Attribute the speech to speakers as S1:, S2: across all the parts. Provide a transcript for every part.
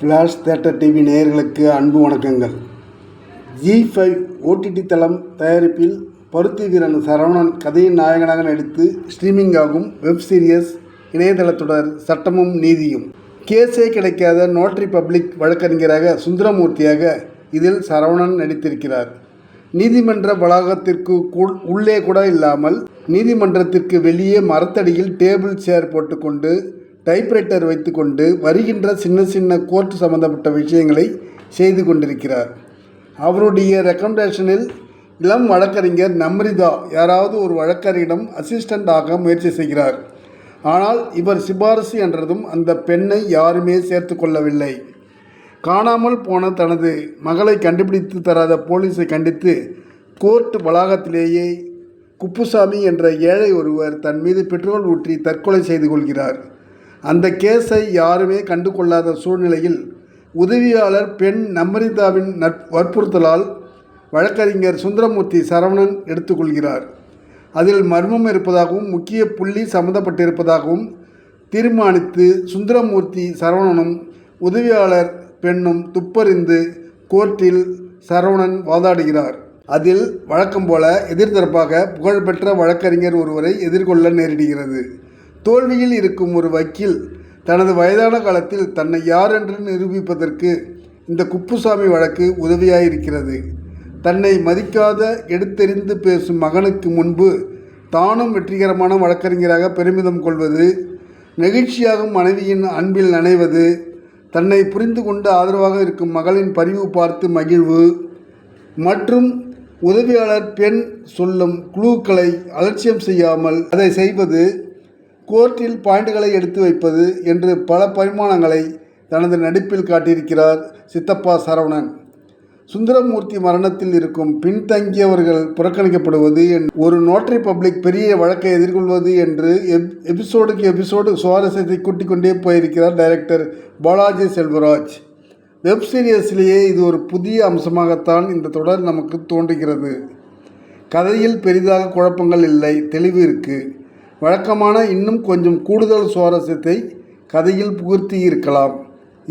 S1: Flash theatre TV நேயர்களுக்கு அன்பு வணக்கங்கள். ஜி ஃபைவ் ஓடிடி தளம் தயாரிப்பில் பருத்தி வீரன் சரவணன் கதையின் நாயகனாக நடித்து ஸ்ட்ரீமிங் ஆகும் வெப் சீரியஸ் இணையதளத்தொடர் சட்டமும் நீதியும். கேஸே கிடைக்காத நோட்டரி பப்ளிக் வழக்கறிஞராக சுந்தரமூர்த்தியாக இதில் சரவணன் நடித்திருக்கிறார். நீதிமன்ற வளாகத்திற்கு உள்ளே கூட இல்லாமல் நீதிமன்றத்திற்கு வெளியே மரத்தடியில் டேபிள் சேர் போட்டுக்கொண்டு டைப்ரைட்டர் வைத்துக்கொண்டு வருகின்ற சின்ன சின்ன கோர்ட் சம்பந்தப்பட்ட விஷயங்களை செய்து கொண்டிருக்கிறார். அவருடைய ரெக்கமெண்டேஷனில் இளம் வழக்கறிஞர் நம்ரிதா யாராவது ஒரு வழக்கறிஞரிடம் அசிஸ்டண்டாக முயற்சி செய்கிறார். ஆனால் இவர் சிபாரிசு என்றதும் அந்த பெண்ணை யாருமே சேர்த்து கொள்ளவில்லை. காணாமல் போன தனது மகளை கண்டுபிடித்து தராத போலீஸை கண்டித்து கோர்ட் வளாகத்திலேயே குப்புசாமி என்ற ஏழை ஒருவர் தன் மீது பெட்ரோல் ஊற்றி தற்கொலை செய்து கொள்கிறார். அந்த கேஸை யாருமே கண்டுகொள்ளாத சூழ்நிலையில் உதவியாளர் பெண் நம்ரிதாவின் நற் வற்புறுத்தலால் வழக்கறிஞர் சுந்தரமூர்த்தி சரவணன் எடுத்துக்கொள்கிறார். அதில் மர்மம் இருப்பதாகவும் முக்கிய புள்ளி சம்பந்தப்பட்டிருப்பதாகவும் தீர்மானித்து சுந்தரமூர்த்தி சரவணனும் உதவியாளர் பெண்ணும் துப்பறிந்து கோர்ட்டில் சரவணன் வாதாடுகிறார். அதில் வழக்கம் போல எதிர்த்தரப்பாக புகழ்பெற்ற வழக்கறிஞர் ஒருவரை எதிர்கொள்ள நேரிடுகிறது. தோல்வியில் இருக்கும் ஒரு வக்கீல் தனது வயதான காலத்தில் தன்னை யார் என்று நிரூபிப்பதற்கு இந்த குப்புசாமி வழக்கு உதவியாயிருக்கிறது. தன்னை மதிக்காத எடுத்தெறிந்து பேசும் மகனுக்கு முன்பு தானும் வெற்றிகரமான வழக்கறிஞராக பெருமிதம் கொள்வது நெகிழ்ச்சியாகும் மனைவியின் அன்பில் நனைவது தன்னை புரிந்து கொண்டு ஆதரவாக இருக்கும் மகளின் பரிவு பார்த்து மகிழ்வு மற்றும் உதவியாளர் பெண் சொல்லும் குழுக்களை அலட்சியம் செய்யாமல் அதை செய்வது கோர்ட்டில் பாயிண்டுகளை எடுத்து வைப்பது என்று பல பரிமாணங்களை தனது நடிப்பில் காட்டியிருக்கிறார் சித்தப்பா சரவணன். சுந்தரமூர்த்தி மரணத்தில் இருக்கும் பின்தங்கியவர்கள் புறக்கணிக்கப்படுவது என்- ஒரு நோட்டரி பப்ளிக் பெரிய வழக்கை எதிர்கொள்வது என்று எப் எபிசோடுக்கு எபிசோடு சுவாரஸ்யத்தை கூட்டிக் கொண்டே போயிருக்கிறார் டைரக்டர் பாலாஜி செல்வராஜ். வெப் சீரியஸ்லேயே இது ஒரு புதிய அம்சமாகத்தான் இந்த தொடர் நமக்கு தோன்றுகிறது. கதையில் பெரிதாக குழப்பங்கள் இல்லை தெளிவு இருக்குது வழக்கமான இன்னும் கொஞ்சம் கூடுதல் சுவாரஸ்யத்தை கதையில் புகுத்தி இருக்கலாம்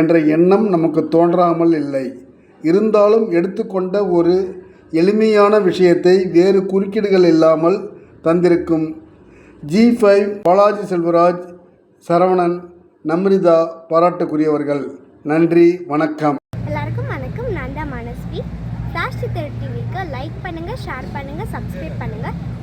S1: என்ற எண்ணம் நமக்கு தோன்றாமல் இல்லை. இருந்தாலும் எடுத்துக்கொண்ட ஒரு எளிமையான விஷயத்தை வேறு குறுக்கீடுகள் இல்லாமல் தந்திருக்கும். ஜி ஃபைவ் பாலாஜி செல்வராஜ் சரவணன் நம்ரிதா பாராட்டுக்குரியவர்கள். நன்றி வணக்கம்.
S2: எல்லாருக்கும் வணக்கம். நான் தான் மனஸ்வி. டிவிக்கு லைக் பண்ணுங்கள் ஷேர் பண்ணுங்கள் சப்ஸ்கிரைப் பண்ணுங்கள்